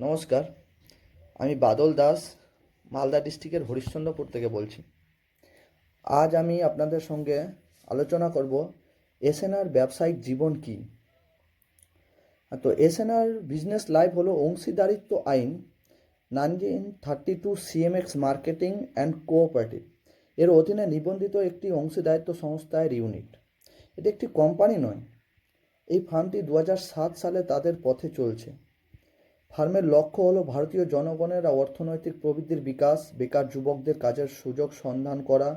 নমস্কার, আমি বাদল দাস, মালদা ডিস্ট্রিক্টের হরিশ্চন্দ্রপুর থেকে বলছি। আজ আমি আপনাদের সঙ্গে আলোচনা করব এসএনআর ব্যবসায়িক জীবন কি? তো এসএনআর বিজনেস লাইফ হলো অংশীদারিত্ব আইন nineteen thirty two CMX marketing and cooperative এর অধীনে নিবন্ধিত একটি অংশীদারিত্ব সংস্থার ইউনিট এটি একটি কোম্পানি নয়। এই ফার্মটি দু সালে তাদের পথে চলছে। ফার্মের লক্ষ্য হলো ভারতীয় জনগণের অর্থনৈতিক প্রবৃদ্ধির বিকাশ, বেকার যুবকদের কাজের সুযোগ সন্ধান করা,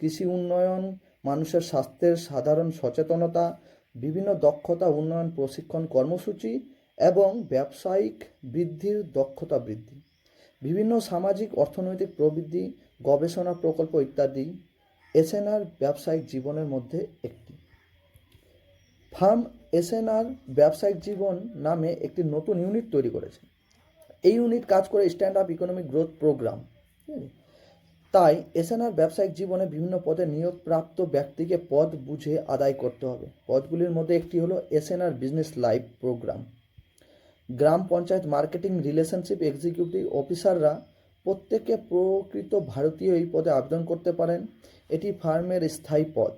কৃষি উন্নয়ন, মানুষের স্বাস্থ্যের সাধারণ সচেতনতা, বিভিন্ন দক্ষতা উন্নয়ন প্রশিক্ষণ কর্মসূচি এবং ব্যবসায়িক বৃদ্ধির দক্ষতা বৃদ্ধি, বিভিন্ন সামাজিক, অর্থনৈতিক প্রবৃদ্ধি, গবেষণা প্রকল্প ইত্যাদি। এসএনআর ব্যবসায়িক জীবনের মধ্যে একটি। ফার্ম এসএনআর ব্যবসায়িক জীবন নামে একটি নতুন ইউনিট তৈরি করেছে। এই ইউনিট কাজ করে stand up economic growth programme তাই এসএনআর ব্যবসায়িক জীবনে বিভিন্ন পদে নিয়োগপ্রাপ্ত ব্যক্তিকে পদ বুঝে আদায় করতে হবে। পদগুলির মধ্যে একটি হলো এসএনআর বিজনেস লাইভ প্রোগ্রাম গ্রাম পঞ্চায়েত মার্কেটিং রিলেশনশিপ এক্সিকিউটিভ অফিসাররা প্রত্যেকে প্রকৃত ভারতীয় এই পদে আবেদন করতে পারেন। এটি ফার্মের স্থায়ী পদ।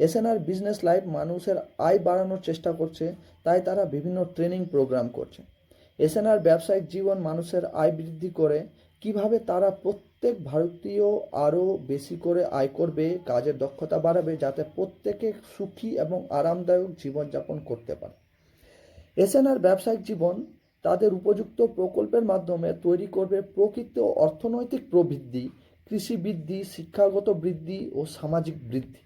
এসএনআর বিজনেস লাইফ মানুষের আয় বাড়ানোর চেষ্টা করছে, তাই তারা বিভিন্ন ট্রেনিং প্রোগ্রাম করছে। এসএনআর ব্যবসায়িক জীবন মানুষের আয় বৃদ্ধি করে, কীভাবে তারা প্রত্যেক ভারতীয় আরও বেশি করে আয় করবে, কাজের দক্ষতা বাড়াবে, যাতে প্রত্যেকে সুখী এবং আরামদায়ক জীবনযাপন করতে পারে। এসএনআর ব্যবসায়িক জীবন তাদের উপযুক্ত প্রকল্পের মাধ্যমে তৈরি করবে প্রকৃত অর্থনৈতিক প্রবৃদ্ধি কৃষি বৃদ্ধি শিক্ষাগত বৃদ্ধি ও সামাজিক বৃদ্ধি।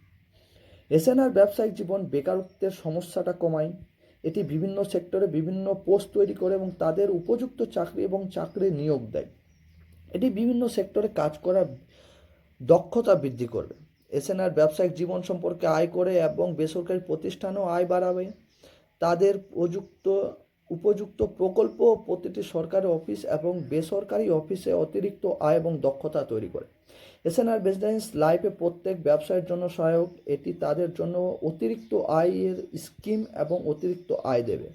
এসএনআর ব্যবসায়িক জীবন বেকারত্বের সমস্যাটা কমায়। এটি বিভিন্ন সেক্টরে বিভিন্ন পোস্ট তৈরি করে এবং তাদের উপযুক্ত চাকরি এবং চাকরি নিয়োগ দেয়। এটি বিভিন্ন সেক্টরে কাজ করার দক্ষতা বৃদ্ধি করবে। এসএনআর ব্যবসায়িক জীবন সম্পর্কে আয় করে এবং বেসরকারি প্রতিষ্ঠানও আয় বাড়াবে। তাদের প্রযুক্ত উপযুক্ত প্রকল্প প্রতিটি সরকারি অফিস এবং বেসরকারি অফিসে অতিরিক্ত আয় এবং দক্ষতা তৈরি করে। এসএনআর বিজনেস লাইফে প্রত্যেক ব্যবসায়ের জন্য সহায়ক। এটি তাদের জন্য অতিরিক্ত আয়ের স্কিম এবং অতিরিক্ত আয় দেবে।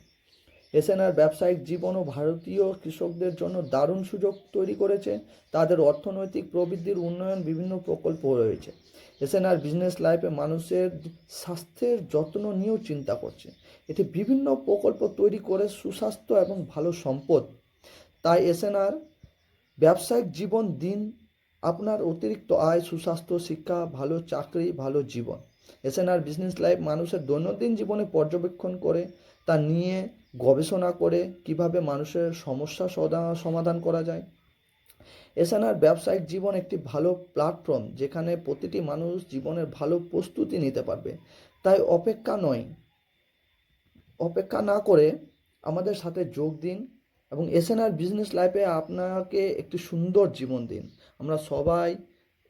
এসএনআর ব্যবসায়িক জীবন ও ভারতীয় কৃষকদের জন্য দারুণ সুযোগ তৈরি করেছে। তাদের অর্থনৈতিক প্রবৃদ্ধির উন্নয়ন বিভিন্ন প্রকল্প রয়েছে। এসএনআর বিজনেস লাইফে মানুষের স্বাস্থ্যের যত্ন নিয়েও চিন্তা করছে। এটি বিভিন্ন প্রকল্প তৈরি করে সুস্বাস্থ্য এবং ভালো সম্পদ। তাই এসএনআর ব্যবসায়িক জীবন দিন আপনার অতিরিক্ত আয়, সুস্বাস্থ্য, শিক্ষা, ভালো চাকরি, ভালো জীবন। এসএনআর বিজনেস লাইফ মানুষের দৈনন্দিন জীবনে পর্যবেক্ষণ করে তা নিয়ে গবেষণা করে কীভাবে মানুষের সমস্যা সমাধান করা যায়। এসএনআর ব্যবসায়িক জীবন একটি ভালো প্ল্যাটফর্ম যেখানে প্রতিটি মানুষ জীবনের ভালো প্রস্তুতি নিতে পারবে। তাই অপেক্ষা নয়। অপেক্ষা না করে আমাদের সাথে যোগ দিন এবং এসএনআর বিজনেস লাইফে আপনাকে একটি সুন্দর জীবন দিন। আমরা সবাই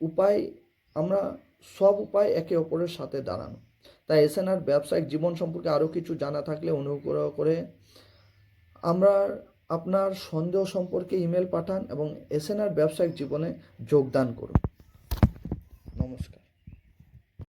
উপায়, আমরা সব উপায় একে অপরের সাথে দাঁড়ানো। তাই এসএনআর ব্যবসায়িক জীবন সম্পর্কে আরও কিছু জানা থাকলে অনুগ্রহ করে আমরা আপনার সন্দেহ সম্পর্কে ইমেল পাঠান এবং এসএনআর ব্যবসায়িক জীবনে যোগদান করুন। নমস্কার।